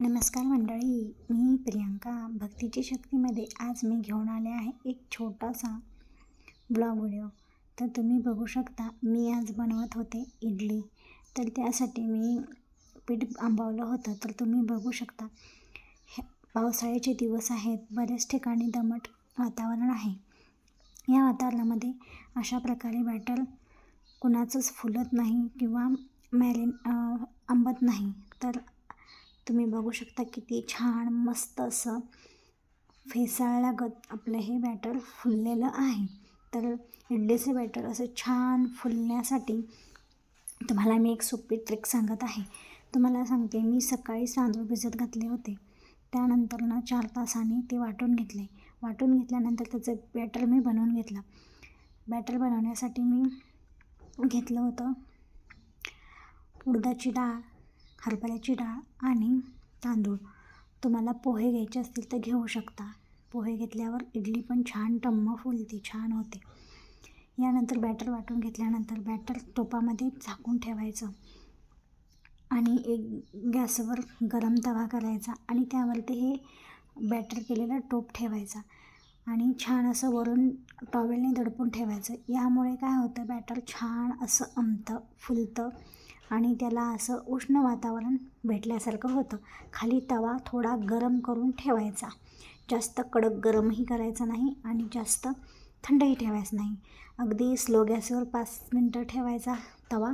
नमस्कार मंडळी मी प्रियांका. भक्तीची शक्तीमध्ये आज मी घेऊन आले आहे एक छोटासा ब्लॉग व्हिडिओ तर तुम्ही बघू शकता मी आज बनवत होते इडली. तर त्यासाठी मी पीठ आंबवलं होतं. तर तुम्ही बघू शकता हे पावसाळ्याचे दिवस आहेत. बऱ्याच ठिकाणी दमट वातावरण आहे. या वातावरणामध्ये अशा प्रकारे बॅटर कुणाचंच फुलत नाही किंवा मॅरिन आंबत नाही. तर तुम्ही बघू शकता किती छान मस्त असं फेसाळल्यागत आपलं हे बॅटर फुललेलं आहे. तर इडलीचे बॅटर असं छान फुलण्यासाठी तुम्हाला मी एक सोपी ट्रिक सांगत आहे. तुम्हाला सांगते मी सकाळी तांदूळ भिजत घातले होते. त्यानंतर ना चार तासांनी ते वाटून घेतले. वाटून घेतल्यानंतर त्याचं बॅटर मी बनवून घेतलं. बॅटर बनवण्यासाठी मी घेतलं होतं उडदाची डाळ. हरभऱ्याची डाळ आणि तांदूळ. तुम्हाला पोहे घ्यायचे असतील तर घेऊ शकता. पोहे घेतल्यावर इडली पण छान टम्म फुलते छान होते. यानंतर बॅटर वाटून घेतल्यानंतर बॅटर टोपामध्ये झाकून ठेवायचं आणि एक गॅसवर गरम तवा करायचा आणि त्यावरती हे बॅटर केलेला टोप ठेवायचा आणि छान असं वरून टॉवेलने दडपून ठेवायचं. यामुळे काय होतं? बॅटर छान असं आमतं फुलतं आणि त्याला असं उष्ण वातावरण भेटल्यासारखं होतं. खाली तवा थोडा गरम करून ठेवायचा. जास्त कडक गरमही करायचा नाही आणि जास्त थंडही ठेवायचं नाही. अगदी स्लो गॅसवर पाच मिनटं ठेवायचा तवा.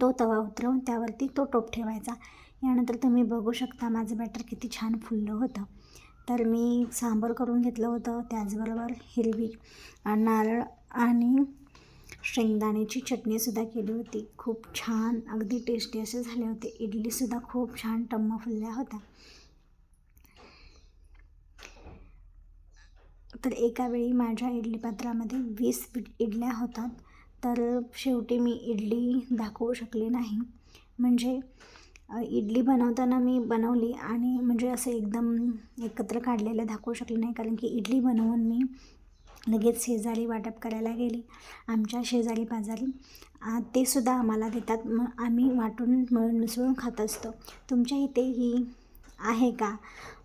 तो तवा उतरवून त्यावरती तो टोप ठेवायचा. यानंतर तुम्ही बघू शकता माझं बॅटर किती छान फुललं होतं. तर मी सांबर करून घेतलं होतं त्याचबरोबर हिरवी नारळ आणि शेंगदाण्याची चटणीसुद्धा केली होती. खूप छान अगदी टेस्टी असे झाले होते. इडलीसुद्धा खूप छान टम्म फुलल्या होत्या. तर एका वेळी माझ्या इडली पात्रामध्ये वीस इडल्या होतात. तर शेवटी मी इडली दाखवू शकले नाही. म्हणजे इडली बनवताना मी बनवली आणि म्हणजे असं एकदम एकत्र काढलेलं दाखवू शकले नाही. कारण की इडली बनवून मी लगेच शेजारी वाटप करायला गेली. आमच्या शेजारी पाजारी ते सुद्धा आम्हाला देतात. मग आम्ही वाटून मिळून मिसळून खात असतो. तुमच्या इथे ही आहे का?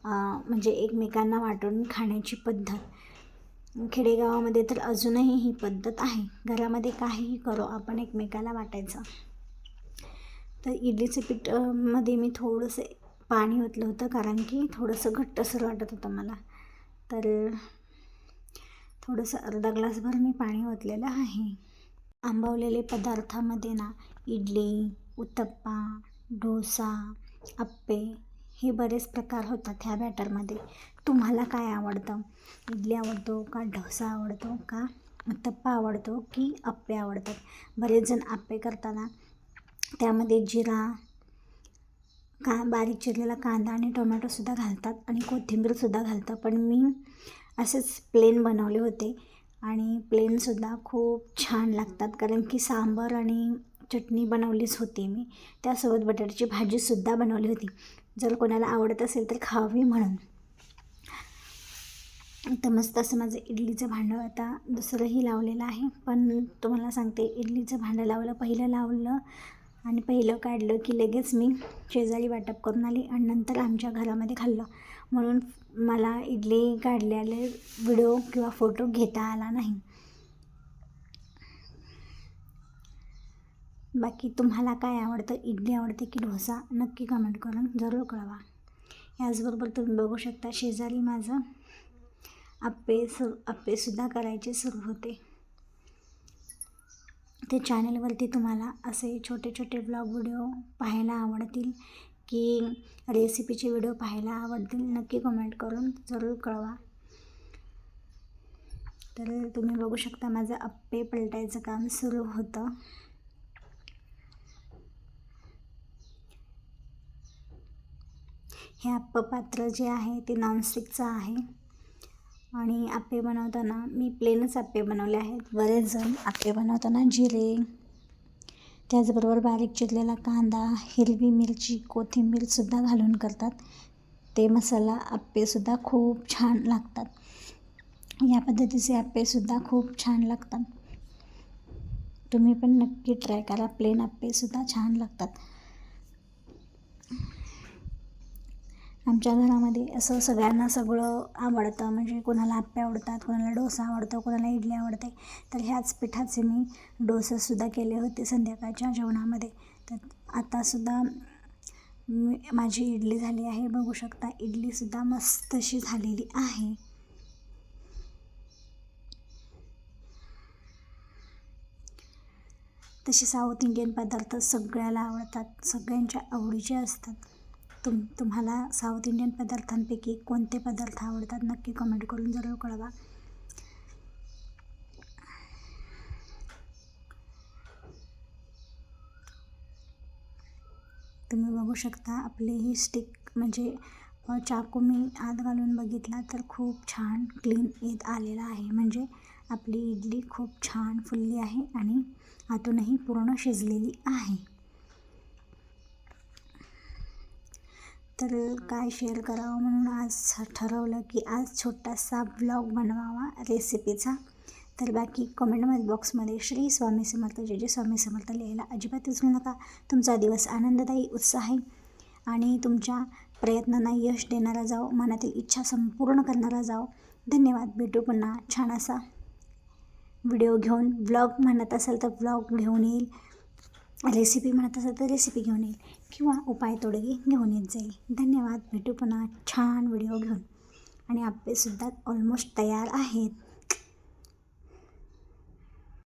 म्हणजे एकमेकांना वाटून खाण्याची पद्धत? खेडेगावामध्ये तर अजूनही ही पद्धत आहे. घरामध्ये काहीही करो आपण एकमेकाला वाटायचं. तर इडलीचं पीठमध्ये मी थोडंसं पाणी ओतलं होतं कारण की थोडंसं घट्टसर वाटत होतं मला. तर थोडंसं अर्धा ग्लासभर मी पाणी ओतलेलं आहे. आंबवलेले पदार्थामध्ये ना इडली उत्तप्पा डोसा अप्पे हे बरेच प्रकार होतात ह्या बॅटरमध्ये. तुम्हाला काय आवडतं? इडली आवडतो का डोसा आवडतो का उत्तप्पा आवडतो की अप्पे आवडतात? बरेच जण आप्पे करताना त्यामध्ये जिरा का बारीक चिरलेला कांदा आणि टोमॅटोसुद्धा घालतात आणि कोथिंबीरसुद्धा घालतं पण मी असेच प्लेन बनवले होते. आणि प्लेनसुद्धा खूप छान लागतात. कारण की सांबार आणि चटणी बनवलीच होती मी. त्यासोबत बटाट्याची भाजीसुद्धा बनवली होती. जर कोणाला आवडत असेल तर खावी म्हणून. तर मस्त असं माझं इडलीचं भांडं आता दुसरंही लावलेलं आहे. पण तुम्हाला सांगते इडलीचं भांडं लावलं पहिलं लावलं आणि पहिलं काढलं की लगेच मी शेजारी वाटप करून आली आणि नंतर आमच्या घरामध्ये खाल्लं. म्हणून मला इडली काढलेले व्हिडिओ किंवा फोटो घेता आला नाही. बाकी तुम्हाला काय आवडतं? इडली आवडते की डोसा? नक्की कमेंट करून जरूर कळवा. याचबरोबर तुम्ही बघू शकता शेजारी माझं आप्पे सु आप्पेसुद्धा करायचे सुरू होते. ते चॅनलवरती तुम्हाला असे छोटे छोटे ब्लॉग व्हिडिओ पाहायला आवडतील की रेसिपीचे व्हिडिओ पाहायला आवडतील नक्की कमेंट करून जरूर कळवा. तर तुम्ही बघू शकता माझं अप्पे पलटायचं काम सुरू होतं. हे अप्प पात्र जे आहे ते नॉनस्टिकचं आहे. आणि आप्पे बनवताना मी प्लेनच आप्पे बनवले आहेत. बरेच जण आप्पे बनवताना जिरे त्याचबरोबर बारीक चिरलेला कांदा हिरवी मिरची कोथिंबीरसुद्धा घालून करतात. ते मसाला आप्पेसुद्धा खूप छान लागतात. या पद्धतीचे आप्पेसुद्धा खूप छान लागतात. तुम्ही पण नक्की ट्राय करा. प्लेन आप्पेसुद्धा छान लागतात. आमच्या घरामध्ये असं सगळ्यांना सगळं आवडतं. म्हणजे कोणाला आप्पे आवडतात कोणाला डोसा आवडतो कोणाला इडली आवडते. तर ह्याच पिठाचे मी डोसेसुद्धा केले होते संध्याकाळच्या जेवणामध्ये. तर आतासुद्धा मी माझी इडली झाली आहे. बघू शकता इडलीसुद्धा मस्त अशी झालेली आहे. तसे साऊथ इंडियन पदार्थ सगळ्याला आवडतात सगळ्यांच्या आवडीचे असतात. तुम तुम्हाला साऊथ इंडियन पदार्थांपैकी कोणते पदार्थ आवडतात नक्की कमेंट करून जरूर कळवा. तुम्ही बघू शकता आपली ही स्टिक म्हणजे चाकू मी आत घालून बघितला तर खूप छान क्लीन येत आलेला आहे. म्हणजे आपली इडली खूप छान फुलली आहे आणि आतूनही पूर्ण शिजलेली आहे. तर काय शेअर करावं म्हणून आज ठरवलं की आज छोटासा ब्लॉग बनवावा रेसिपीचा तर बाकी कमेंटमध्ये बॉक्समध्ये श्री स्वामी समर्थ जे जे स्वामी समर्थ लिहायला अजिबात विसरू नका. तुमचा दिवस आनंददायी उत्साही आणि तुमच्या प्रयत्नांना यश देणारा जाओ मनातील इच्छा संपूर्ण करणारा जाओ धन्यवाद. भेटू पुन्हा छान असा व्हिडिओ घेऊन. ब्लॉग म्हणत असेल तर ब्लॉग घेऊन येईल. रेसिपी म्हणत असेल तर रेसिपी घेऊन येईल किंवा उपाय तोडगे घेऊन येत जाईल. धन्यवाद. भेटू पुन्हा छान व्हिडिओ घेऊन. आणि आप्पेसुद्धा ऑलमोस्ट तयार आहेत.